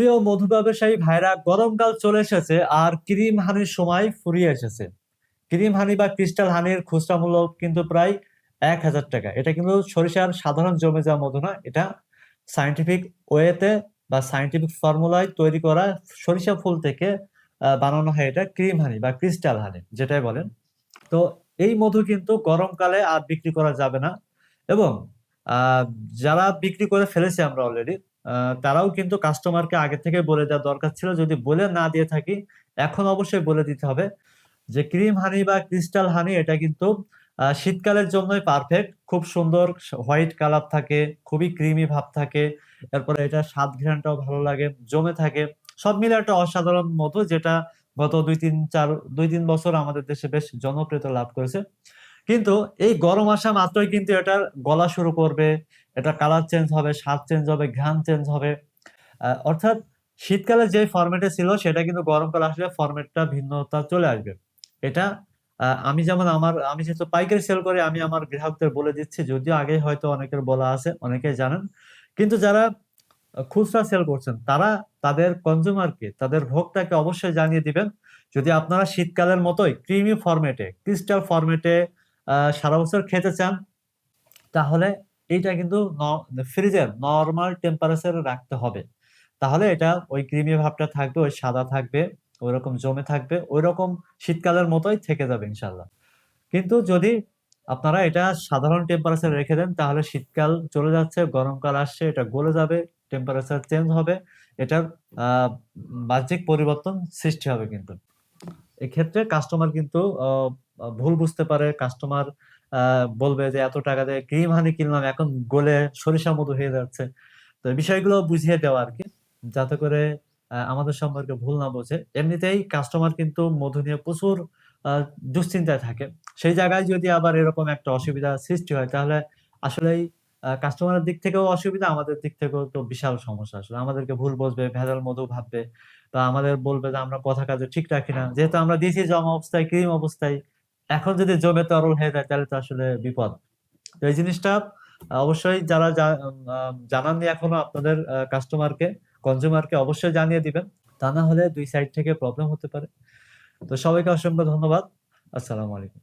প্রিয় মধু ব্যবসায়ী ভাইরা গরমকাল চলে এসেছে আর ক্রিম হানির সময় ফুরিয়ে এসেছে। ক্রিম হানি বা ক্রিস্টাল হানির খুচরা মূল্য কিন্তু প্রায় এক হাজার টাকা। এটা কিন্তু সরিষার সাধারণ জমে যাওয়া মধু না, এটা সাইন্টিফিক ওয়েতে বা সাইন্টিফিক ফর্মুলায় তৈরি করা সরিষা ফুল থেকে বানানো হয় এটা ক্রিম হানি বা ক্রিস্টাল হানি, যেটাই বলেন। তো এই মধু কিন্তু গরমকালে আর বিক্রি করা যাবে না। এবং যারা বিক্রি করে ফেলেছে আমরা অলরেডি তারাও কিন্তু কাস্টমারকে আগে থেকে বলে দেওয়া দরকার ছিল। যদি বলে না দিয়ে থাকি, এখন অবশ্যই বলে দিতে হবে যে ক্রিম হানি বা ক্রিস্টাল হানি এটা কিন্তু শীতকালের জন্যই পারফেক্ট খুব সুন্দর হোয়াইট কালার থাকে, খুবই ক্রিমি ভাব থাকে। এরপরে এটা স্বাদ ঘ্রাণটাও ভালো লাগে, জমে থাকে। সব মিলে একটা অসাধারণ মতো যেটা গত দুই তিন চার, দুই তিন বছর আমাদের দেশে বেশ জনপ্রিয়তা লাভ করেছে। কিন্তু এই গরম আসা মাত্রই কিন্তু এটার গলা শুরু করবে এটা কালার চেঞ্জ হবে, স্বাদ চেঞ্জ হবে, ঘ্রাণ চেঞ্জ হবে। অর্থাৎ শীতকালে যে ফরম্যাটে ছিল, সেটা কিন্তু গরমকাল আসলে ফরম্যাটটা ভিন্নতা চলে আসবে। এটা আমি যেমন আমার, আমি যেহেতু পাইকারি সেল করে, আমি আমার গ্রাহকদের বলে দিচ্ছি, যদিও আগে হয়তো অনেকের বলা আছে, অনেকেই জানেন। কিন্তু যারা খুচরা সেল করছেন, তারা তাদের কনজিউমারকে তাদের ভোক্তাকে অবশ্যই জানিয়ে দিবেন, যদি আপনারা শীতকালের মতোই ক্রিমি ফরম্যাটে ক্রিস্টাল ফরম্যাটে সারা বছর খেতে চান, তাহলে এইটা কিন্তু ফ্রিজের নর্মাল টেম্পারেচারে রাখতে হবে। তাহলে এটা ওই ক্রিমি ভাবটা থাকবে, ওই সাদা থাকবে ওই রকম জমে থাকবে ওই রকম শীতকালের মতোই থেকে যাবে ইনশাল্লাহ কিন্তু যদি আপনারা এটা সাধারণ টেম্পারেচার রেখে দেন, তাহলে শীতকাল চলে যাচ্ছে, গরমকাল আসছে, এটা গলে যাবে টেম্পারেচার চেঞ্জ হবে, এটার বাহ্যিক পরিবর্তন সৃষ্টি হবে কিন্তু। এক্ষেত্রে কাস্টমার কিন্তু ভুল বুঝতে পারে কাস্টমার বলবে যে, এত টাকা দিয়ে ক্রিম হানি কিনলাম? এখন গোলে সরিষা মধু হয়ে যাচ্ছে। তো বিষয়গুলো বুঝিয়ে দেওয়া আর কি, যাতে করে আমাদের সম্পর্কে ভুল না বোঝে। এমনিতেই কাস্টমার কিন্তু মধু নিয়ে প্রচুর দুশ্চিন্তায় থাকে। সেই জায়গায় যদি আবার এরকম একটা অসুবিধা সৃষ্টি হয়, তাহলে আসলেই কাস্টমারের দিক থেকেও অসুবিধা, আমাদের দিক থেকেও তো বিশাল সমস্যা। আসলে আমাদেরকে ভুল বুঝবে, ভেজাল মধু ভাববে বা আমাদের বলবে যে, আমরা কথা কাজে ঠিক রাখি না। যেহেতু আমরা দিয়েছি জমা অবস্থায়, ক্রিম অবস্থায় এখন যদি জমে তরল হয়ে যায়, তাহলে তো আসলে বিপদ। তো এই জিনিসটা অবশ্যই যারা জানাননি এখনও আপনাদের কাস্টমারকে কনজিউমারকে অবশ্যই জানিয়ে দিবেন। তা না হলে দুই সাইড থেকে প্রবলেম হতে পারে। তো সবাইকে অসংখ্য ধন্যবাদ। আসসালামু আলাইকুম।